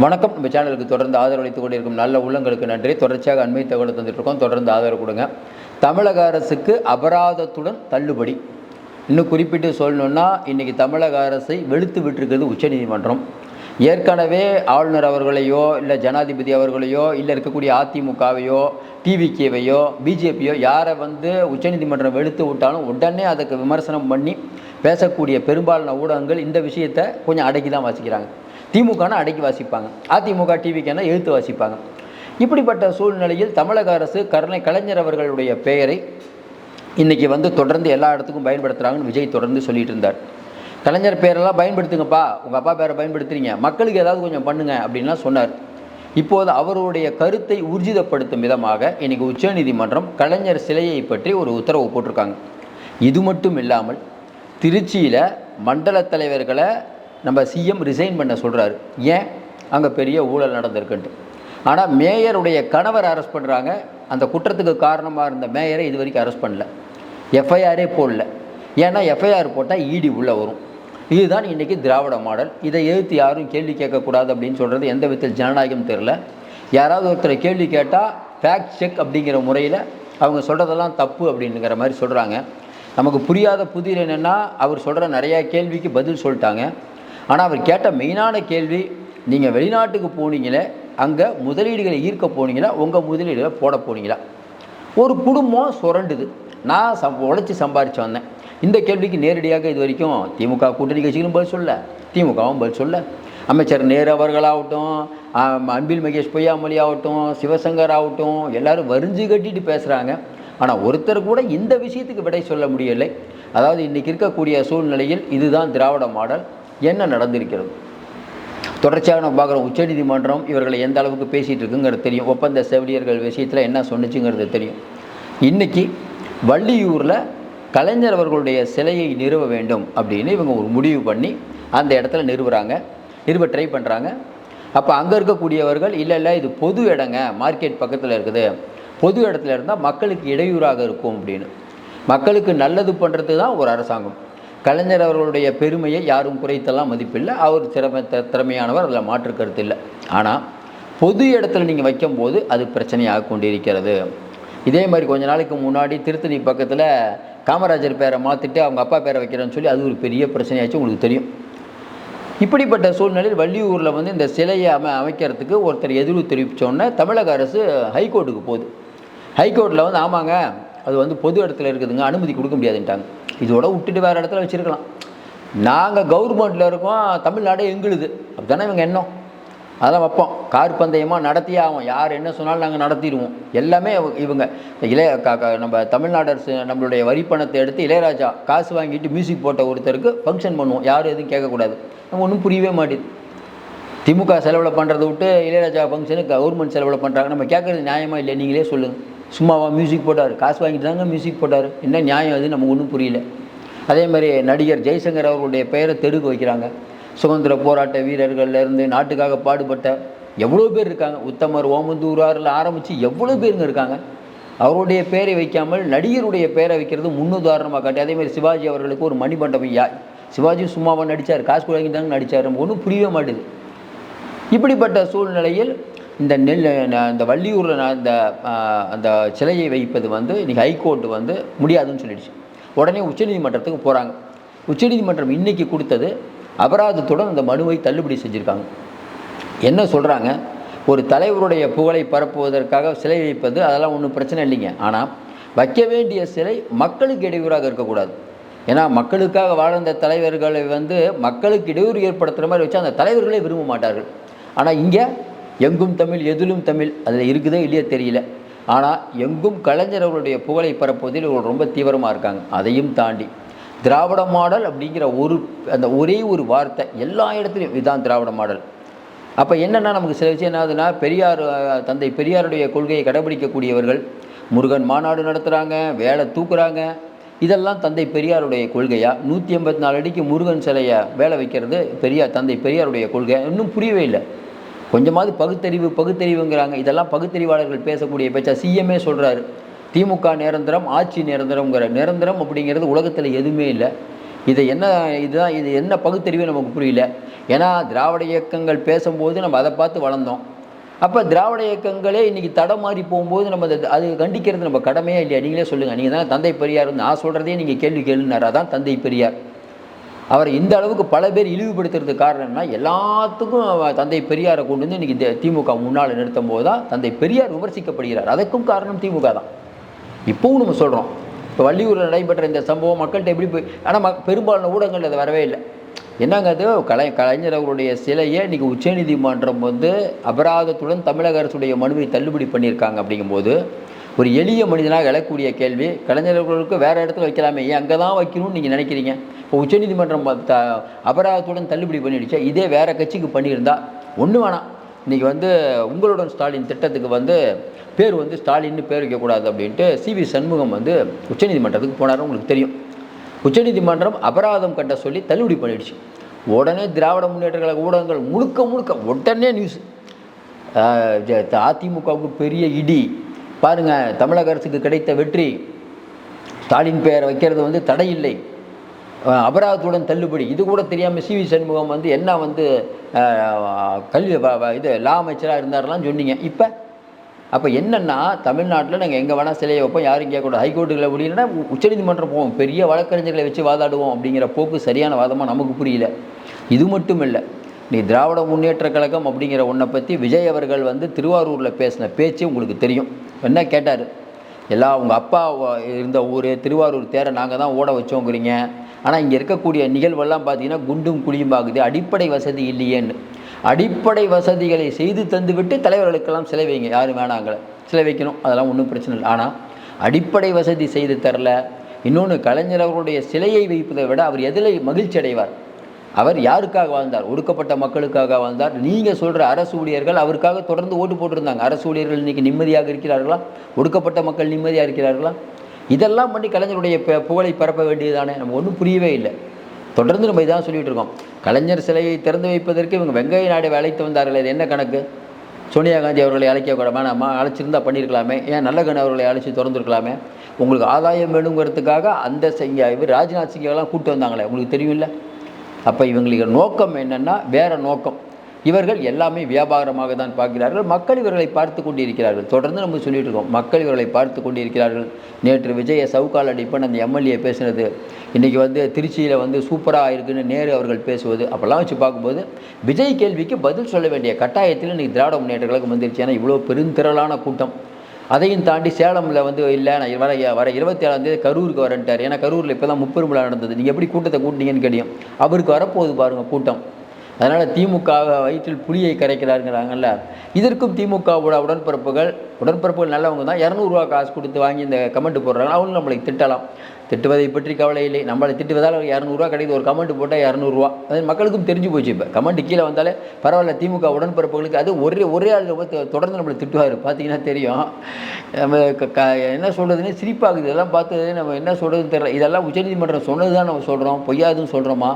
வணக்கம். நம்ம சேனலுக்கு தொடர்ந்து ஆதரவளித்து கொண்டிருக்கும் நல்ல உள்ளங்களுக்கு நன்றி. தொடர்ச்சியாக அண்மை தகவல் தந்துட்டுருக்கோம் தொடர்ந்து ஆதரவு கொடுங்க. தமிழக அரசுக்கு அபராதத்துடன் தள்ளுபடி. இன்னும் குறிப்பிட்டு சொல்லணுன்னா இன்றைக்கி தமிழக அரசை வெளுத்து விட்டிருக்கிறது உச்சநீதிமன்றம். ஏற்கனவே ஆளுநர் அவர்களையோ இல்லை ஜனாதிபதி அவர்களையோ இல்லை இருக்கக்கூடிய அதிமுகவையோ டிவிகேவையோ பிஜேபியோ யாரை வந்து உச்சநீதிமன்றம் வெளுத்து விட்டாலும் உடனே அதுக்கு விமர்சனம் பண்ணி பேசக்கூடிய பெரும்பாலான ஊடகங்கள் இந்த விஷயத்தை கொஞ்சம் அடக்கி தான் வாசிக்கிறாங்க. திமுகனா அடக்கி வாசிப்பாங்க. அதிமுக டிவிக்கான எழுத்து வாசிப்பாங்க. இப்படிப்பட்ட சூழ்நிலையில் தமிழக அரசு கருணை கலைஞர் அவர்களுடைய பெயரை இன்றைக்கி வந்து தொடர்ந்து எல்லா இடத்துக்கும் பயன்படுத்துகிறாங்கன்னு விஜய் தொடர்ந்து சொல்லிட்டு இருந்தார். கலைஞர் பேரெல்லாம் பயன்படுத்துங்கப்பா. உங்கள் அப்பா பேரை பயன்படுத்துறீங்க. மக்களுக்கு ஏதாவது கொஞ்சம் பண்ணுங்க அப்படின்லாம் சொன்னார். இப்போது அவருடைய கருத்தை ஊர்ஜிதப்படுத்தும் விதமாக இன்றைக்கி உச்சநீதிமன்றம் கலைஞர் சிலையை பற்றி ஒரு உத்தரவு போட்டிருக்காங்க. இது மட்டும் இல்லாமல் திருச்சியில் மண்டல தலைவர்களை நம்ம சிஎம் ரிசைன் பண்ண சொல்கிறாரு ஏன்? அங்கே பெரிய ஊழல் நடந்திருக்குன்ட்டு. ஆனால் மேயருடைய கணவர் அரெஸ்ட் பண்ணுறாங்க அந்த குற்றத்துக்கு காரணமாக இருந்த மேயரை இது வரைக்கும் அரெஸ்ட் பண்ணல. எஃப்ஐஆரே போடல. ஏன்னா எஃப்ஐஆர் போட்டால் இடி உள்ளே வரும். இதுதான் இன்றைக்கி திராவிட மாடல். இதை எதிர்த்து யாரும் கேள்வி கேட்கக்கூடாது அப்படின்னு சொல்கிறது எந்த விதத்தில் ஜனநாயகம் தெரில யாராவது ஒருத்தரை கேள்வி கேட்டால் ஃபேக்ட் செக் அப்படிங்கிற முறையில் அவங்க சொல்கிறதெல்லாம் தப்பு அப்படிங்கிற மாதிரி சொல்கிறாங்க நமக்கு புரியாத புதிர் என்னென்னா அவர் சொல்கிற நிறையா கேள்விக்கு பதில் சொல்லிட்டாங்க. ஆனால் அவர் கேட்ட மெயினான கேள்வி நீங்கள் வெளிநாட்டுக்கு போனீங்களே அங்கே முதலீடுகளை ஈர்க்க போனீங்களா உங்கள் முதலீடுகளை போட போனீங்களா? ஒரு குடும்பம் சுரண்டுது. நான் சம் உழைச்சி சம்பாரிச்சு வந்தேன். இந்த கேள்விக்கு நேரடியாக இது வரைக்கும் திமுக கூட்டணி கட்சிகளும் பதில் சொல்ல திமுகவும் பதில் சொல்ல அமைச்சர் நேரு அவர்களாகட்டும் அன்பில் மகேஷ் பொய்யாமொழி ஆகட்டும் சிவசங்கர் ஆகட்டும் எல்லாரும் வரிஞ்சு கட்டிட்டு பேசுகிறாங்க ஆனால் ஒருத்தர் கூட இந்த விஷயத்துக்கு விடை சொல்ல முடியலை. அதாவது இன்றைக்கி இருக்கக்கூடிய சூழ்நிலையில் இதுதான் திராவிட மாடல். என்ன நடந்திருக்கிறது? தொடர்ச்சியாக நம்ம பார்க்குறோம் உச்சநீதிமன்றம் இவர்களை எந்த அளவுக்கு பேசிகிட்டு இருக்குங்கிறது தெரியும். ஒப்பந்த செவிலியர்கள் விஷயத்தில் என்ன சொன்னிச்சுங்கிறது தெரியும். இன்றைக்கி வள்ளியூரில் கலைஞர் அவர்களுடைய சிலையை நிறுவ வேண்டும் அப்படின்னு இவங்க ஒரு முடிவு பண்ணி அந்த இடத்துல நிறுவுறாங்க. நிறுவ ட்ரை பண்ணுறாங்க அப்போ அங்கே இருக்கக்கூடியவர்கள் இல்லை இல்லை இது பொது இடங்க மார்க்கெட் பக்கத்தில் இருக்குது. பொது இடத்துல இருந்தால் மக்களுக்கு இடையூறாக இருக்கும் அப்படின்னு. மக்களுக்கு நல்லது பண்ணுறது தான் ஒரு அரசாங்கம். கலைஞர் அவர்களுடைய பெருமையை யாரும் குறைத்தெல்லாம் மதிப்பில்லை. அவர் திறமை த- திறமையானவர் அதில் மாற்று கருத்து இல்லை. ஆனால் பொது இடத்துல நீங்கள் வைக்கும்போது அது பிரச்சனையாக கொண்டிருக்கிறது. இதே மாதிரி கொஞ்ச நாளைக்கு முன்னாடி திருத்தணி பக்கத்தில் காமராஜர் பேரை மாற்றிட்டு அவங்க அப்பா பேரை வைக்கிறேன்னு சொல்லி அது ஒரு பெரிய பிரச்சனையாச்சு உங்களுக்கு தெரியும். இப்படிப்பட்ட சூழ்நிலையில் வள்ளியூரில் வந்து இந்த சிலையை அமை அமைக்கிறதுக்கு ஒருத்தர் எதிர்வு தெரிவித்தோன்னே தமிழக அரசு ஹைகோர்ட்டுக்கு போகுது. ஹைகோர்ட்டில் வந்து ஆமாங்க அது வந்து பொது இடத்துல இருக்குதுங்க அனுமதி கொடுக்க முடியாதுன்ட்டாங்க. இதோட விட்டுட்டு வேறு இடத்துல வச்சுருக்கலாம். நாங்கள் கவர்மெண்ட்டில் இருக்கோம் தமிழ்நாடே எங்களுது. அப்படி தானே இவங்க எண்ணம்? அதெல்லாம் வைப்போம். கார் பந்தயமாக நடத்தியே ஆகும் யார் என்ன சொன்னாலும் நாங்கள் நடத்திடுவோம். எல்லாமே இவங்க இளைய நம்ம தமிழ்நாடு அரசு நம்மளுடைய வரி பணத்தை எடுத்து இளையராஜா காசு வாங்கிட்டு மியூசிக் போட்ட ஒருத்தருக்கு ஃபங்க்ஷன் பண்ணுவோம். யாரும் எதுவும் கேட்கக்கூடாது. நம்ம ஒன்றும் புரியவே மாட்டேது. திமுக செலவில் பண்ணுறதை விட்டு இளையராஜா ஃபங்க்ஷனுக்கு கவர்மெண்ட் செலவில் பண்ணுறாங்க நம்ம கேட்குறது நியாயமாக இல்லை நீங்களே சொல்லுங்கள் சும்மாவா மியூசிக் போட்டார். காசு வாங்கிட்டு தாங்க மியூசிக் போட்டார். என்ன நியாயம் அது? நமக்கு ஒன்றும் புரியல. அதே மாதிரி நடிகர் ஜெய்சங்கர் அவர்களுடைய பெயரை தெருக்க வைக்கிறாங்க. சுதந்திர போராட்ட வீரர்கள்லேருந்து நாட்டுக்காக பாடுபட்ட எவ்வளோ பேர் இருக்காங்க? உத்தமர் ஓமந்தூராரில் ஆரம்பித்து எவ்வளோ பேருங்க இருக்காங்க? அவருடைய பெயரை வைக்காமல் நடிகருடைய பெயரை வைக்கிறது முன்னுதாரணமாக காட்டி அதே மாதிரி சிவாஜி அவர்களுக்கு ஒரு மணிமண்டபம் யா சிவாஜி சும்மாவாக நடித்தார் காசு வாங்கி தாங்க நடித்தார் நமக்கு ஒன்றும் புரியவே மாட்டுது இப்படிப்பட்ட சூழ்நிலையில் இந்த நெல் இந்த வள்ளியூரில் நான் இந்த அந்த சிலையை வைப்பது வந்து இன்றைக்கி ஹைகோர்ட் வந்து முடியாதுன்னு சொல்லிடுச்சு. உடனே உச்சநீதிமன்றத்துக்கு போகிறாங்க உச்சநீதிமன்றம் இன்றைக்கி கொடுத்தது அபராதத்துடன் அந்த மனுவை தள்ளுபடி செஞ்சுருக்காங்க. என்ன சொல்கிறாங்க ஒரு தலைவருடைய புகழை பரப்புவதற்காக சிலை வைப்பது அதெல்லாம் ஒன்றும் பிரச்சனை இல்லைங்க. ஆனால் வைக்க வேண்டிய சிலை மக்களுக்கு இடையூறாக இருக்கக்கூடாது. ஏன்னா மக்களுக்காக வாழ்ந்த தலைவர்களை வந்து மக்களுக்கு இடையூறு ஏற்படுத்துகிற மாதிரி வச்சு அந்த தலைவர்களே விரும்ப மாட்டார்கள். ஆனால் இங்கே எங்கும் தமிழ் எதிலும் தமிழ் அதில் இருக்குதோ இல்லையோ தெரியல. ஆனால் எங்கும் கலைஞர் அவருடைய புகழை பரப்புவதில் இவர்கள் ரொம்ப தீவிரமாக இருக்காங்க. அதையும் தாண்டி திராவிட மாடல் அப்படிங்கிற ஒரு அந்த ஒரே ஒரு வார்த்தை எல்லா இடத்துலையும் இதுதான் திராவிட மாடல். அப்போ என்னென்னா நமக்கு சில விஷயம் என்ன ஆகுதுன்னா பெரியார் தந்தை பெரியாருடைய கொள்கையை கடைபிடிக்கக்கூடியவர்கள் முருகன் மாநாடு நடத்துகிறாங்க வேலை தூக்குறாங்க. இதெல்லாம் தந்தை பெரியாருடைய கொள்கையா? நூற்றி எண்பத்தி நாலு அடிக்கு முருகன் சிலையை வேலை வைக்கிறது பெரியார் தந்தை பெரியாருடைய கொள்கை இன்னும் புரியவே இல்லை. கொஞ்சமாவது பகுத்தறிவு பகுத்தறிவுங்கிறாங்க. இதெல்லாம் பகுத்தறிவாளர்கள் பேசக்கூடிய பேச்சா சிஎம்ஏ சொல்கிறாரு திமுக நிரந்தரம் ஆட்சி நிரந்தரம்ங்கிற நிரந்தரம் அப்படிங்கிறது உலகத்தில் எதுவுமே இல்லை. இதை என்ன இதுதான் இது என்ன பகுத்தறிவு நமக்கு புரியல. ஏன்னா திராவிட இயக்கங்கள் பேசும்போது நம்ம அதை பார்த்து வளர்ந்தோம். அப்போ திராவிட இயக்கங்களே இன்றைக்கி தடம் மாறி போகும்போது நம்ம அதை அது கண்டிக்கிறது நம்ம கடமையே இல்லையா? நீங்களே சொல்லுங்கள் நீங்கள் தான் தந்தை பெரியார் நான் சொல்கிறதே நீங்கள் கேள்வி கேளுனார். அதான் தந்தை பெரியார். அவர் இந்த அளவுக்கு பல பேர் இழிவுபடுத்துறதுக்கு காரணம்னா எல்லாத்துக்கும் தந்தை பெரியாரை கொண்டு வந்து இன்றைக்கி திமுக முன்னால் நிறுத்தும் போது தான் தந்தை பெரியார் விமர்சிக்கப்படுகிறார். அதற்கும் காரணம் திமுக தான். இப்போவும் நம்ம சொல்கிறோம் இப்போ வள்ளியூரில் நடைபெற்ற இந்த சம்பவம் மக்கள்கிட்ட எப்படி போய் ஆனால் பெரும்பாலான ஊடகங்கள் அது வரவே இல்லை. என்னங்க அது? கலை கலைஞர் அவருடைய சிலையை இன்றைக்கி உச்சநீதிமன்றம் வந்து அபராதத்துடன் தமிழக அரசுடைய மனுவை தள்ளுபடி பண்ணியிருக்காங்க அப்படிங்கும்போது ஒரு எளிய மனிதனாக எழக்கூடிய கேள்வி கலைஞர்களுக்கு வேறு இடத்துல வைக்கலாமே ஏன் அங்கே தான் வைக்கணும்னு நீங்கள் நினைக்கிறீங்க? இப்போ உச்சநீதிமன்றம் த அபராதத்துடன் தள்ளுபடி பண்ணிடுச்சு. இதே வேறு கட்சிக்கு பண்ணியிருந்தா ஒன்று வேணாம். இன்றைக்கி வந்து உங்களுடன் ஸ்டாலின் திட்டத்துக்கு வந்து பேர் வந்து ஸ்டாலின்னு பேர் வைக்கக்கூடாது அப்படின்ட்டு சிவி சண்முகம் வந்து உச்சநீதிமன்றத்துக்கு போனார் உங்களுக்கு தெரியும். உச்சநீதிமன்றம் அபராதம் கட்ட சொல்லி தள்ளுபடி பண்ணிடுச்சு. உடனே திராவிட முன்னேற்ற கழக ஊடகங்கள் முழுக்க முழுக்க உடனே நியூஸ் அதிமுகவுக்கு பெரிய இடி. பாருங்கள் தமிழக அரசுக்கு கிடைத்த வெற்றி. ஸ்டாலின் பெயரை வைக்கிறது வந்து தடையில்லை. அபராதத்துடன் தள்ளுபடி. இது கூட தெரியாமல் சி வி சண்முகம் வந்து என்ன வந்து கல்வி இது லா அமைச்சராக இருந்தாரெலாம் சொன்னீங்க. இப்போ அப்போ என்னென்னா தமிழ்நாட்டில் நாங்கள் எங்கே வேணால் சிலையை வைப்போம் யாரும் கேட்கக்கூடாது ஹைகோர்ட்டுகளை முடியலன்னா உச்சநீதிமன்றம் போவோம். பெரிய வழக்கறிஞர்களை வச்சு வாதாடுவோம் அப்படிங்கிற போக்கு சரியான வாதமாக நமக்கு புரியல. இது மட்டும் இல்லை நீ திராவிட முன்னேற்ற கழகம் அப்படிங்கிற ஒன்றை பற்றி விஜய் அவர்கள் வந்து திருவாரூரில் பேசின பேச்சு உங்களுக்கு தெரியும். என்ன கேட்டார்? எல்லாம் உங்கள் அப்பா இருந்த ஊர் திருவாரூர் தேரை நாங்கள் தான் ஓட வச்சோங்கிறீங்க. ஆனால் இங்கே இருக்கக்கூடிய நிகழ்வெல்லாம் பார்த்தீங்கன்னா குண்டும் குழியுமாகுது அடிப்படை வசதி இல்லையேன்னு அடிப்படை வசதிகளை செய்து தந்துவிட்டு தலைவர்களுக்கெல்லாம் சிலை வைங்க. யாரும் வேணாங்கள சிலை வைக்கணும். அதெல்லாம் ஒன்றும் பிரச்சனை இல்லை. ஆனால் அடிப்படை வசதி செய்து தரல. இன்னொன்று கலைஞர் அவர்களுடைய சிலையை வைப்பதை விட அவர் எதில் மகிழ்ச்சி அடைவார். அவர் யாருக்காக வாழ்ந்தார்? ஒடுக்கப்பட்ட மக்களுக்காக வாழ்ந்தார். நீங்கள் சொல்கிற அரசு ஊழியர்கள் அவருக்காக தொடர்ந்து ஓட்டு போட்டிருந்தாங்க. அரசு ஊழியர்கள் இன்றைக்கி நிம்மதியாக இருக்கிறார்களா? ஒடுக்கப்பட்ட மக்கள் நிம்மதியாக இருக்கிறார்களா? இதெல்லாம் பண்ணி கலைஞருடைய புகழை பரப்ப வேண்டியதானே நம்ம ஒன்றும் புரியவே இல்லை. தொடர்ந்து நம்ம இதான் சொல்லிகிட்டு இருக்கோம். கலைஞர் சிலையை திறந்து வைப்பதற்கு இவங்க வெங்கைய நாடு அழைத்து வந்தார்கள் இது என்ன கணக்கு? சோனியா காந்தி அவர்களை அழைக்க நம்ம வேணாமா அழைச்சிருந்தா பண்ணியிருக்கலாமே. ஏன் நல்ல கண் அவர்களை அழைச்சி திறந்துருக்கலாமே? உங்களுக்கு ஆதாயம் வேணுங்கிறதுக்காக அந்த செய்ய இவர் ராஜ்நாத் சிங்கெல்லாம் கூப்பிட்டு வந்தாங்களே. உங்களுக்கு தெரியும் இல்லை அப்போ இவங்களுக்கு நோக்கம் என்னென்னா வேறு நோக்கம். இவர்கள் எல்லாமே வியாபாரமாக தான் பார்க்கிறார்கள். மக்கள் இவர்களை பார்த்து கொண்டிருக்கிறார்கள். தொடர்ந்து நம்ம சொல்லிட்டு இருக்கோம். மக்கள் இவர்களை பார்த்து கொண்டிருக்கிறார்கள். நேற்று விஜய சவுக்கால் அடிப்பன் அந்த எம்எல்ஏ பேசுனது. இன்றைக்கி வந்து திருச்சியில் வந்து சூப்பராக இருக்குன்னு நேரு அவர்கள் பேசுவது. அப்போல்லாம் வச்சு பார்க்கும்போது விஜய் கேள்விக்கு பதில் சொல்ல வேண்டிய கட்டாயத்தில் இன்றைக்கி திராவிட முன்னேற்ற கழகம் வந்துருச்சு. ஏன்னா இவ்வளோ பெருந்திரளான கூட்டம். அதையும் தாண்டி சேலமில் வந்து இல்லை நான் வர வர இருபத்தி ஏழாந்தேதி கரூருக்கு வரன்ட்டார். ஏன்னா கரூரில் இப்போ தான் முப்பெரும் விழா நடந்தது. நீங்கள் எப்படி கூட்டத்தை கூட்டினீங்கன்னு கேட்டியும் அவருக்கு வரப்போகுது பாருங்கள் கூட்டம். அதனால் திமுக வயிற்றில் புளியை கரைக்கிறாருங்கிறாங்கல்ல. இதற்கும் திமுகவோட உடன்பிறப்புகள் உடன்பிறப்புகள் நல்லவங்க தான். இரநூறுவா காசு கொடுத்து வாங்கி இந்த கமெண்ட் போடுறாங்க. அவங்களும் நம்மளை திட்டலாம். திட்டுவதை பற்றி கவலை இல்லை. நம்மளை திட்டுவதால் இரநூறுவா கிடைக்குது. ஒரு கமெண்ட் போட்டால் இரநூறுவா. அது மக்களுக்கும் தெரிஞ்சு போச்சு இப்போ. கமெண்ட் கீழே வந்தாலே பரவாயில்ல திமுக உடன்பிறப்புகளுக்கு அது ஒரே ஒரே ஆள் தொடர்ந்து நம்மளை திட்டுவார். பார்த்தீங்கன்னா தெரியும். நம்ம க என்ன சொல்கிறதுன்னு சிரிப்பாகுது. இதெல்லாம் பார்த்து நம்ம என்ன சொல்கிறதுன்னு தெரியல. இதெல்லாம் உச்சநீதிமன்றம் சொன்னது தான் நம்ம சொல்கிறோம் பொய்யாதுன்னு சொல்கிறோமா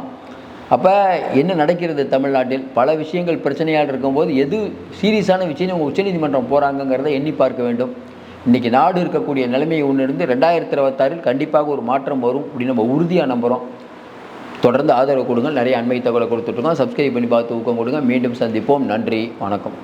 அப்போ என்ன நடக்கிறது தமிழ்நாட்டில்? பல விஷயங்கள் பிரச்சனையாக இருக்கும்போது எது சீரியஸான விஷயம் உச்சநீதிமன்றம் போகிறாங்கங்கிறத எண்ணி பார்க்க வேண்டும். இன்றைக்கி நாடு இருக்கக்கூடிய நிலைமை ஒன்று இருந்து ரெண்டாயிரத்தி இருபத்தாறில் கண்டிப்பாக ஒரு மாற்றம் வரும் அப்படின்னு நம்ம உறுதியாக நம்புகிறோம் தொடர்ந்து ஆதரவு கொடுங்க நிறைய அண்மை தகவலை கொடுத்துட்ருக்கோம் சப்ஸ்கிரைப் பண்ணி பார்த்து ஊக்கம் கொடுங்க. மீண்டும் சந்திப்போம். நன்றி. வணக்கம்.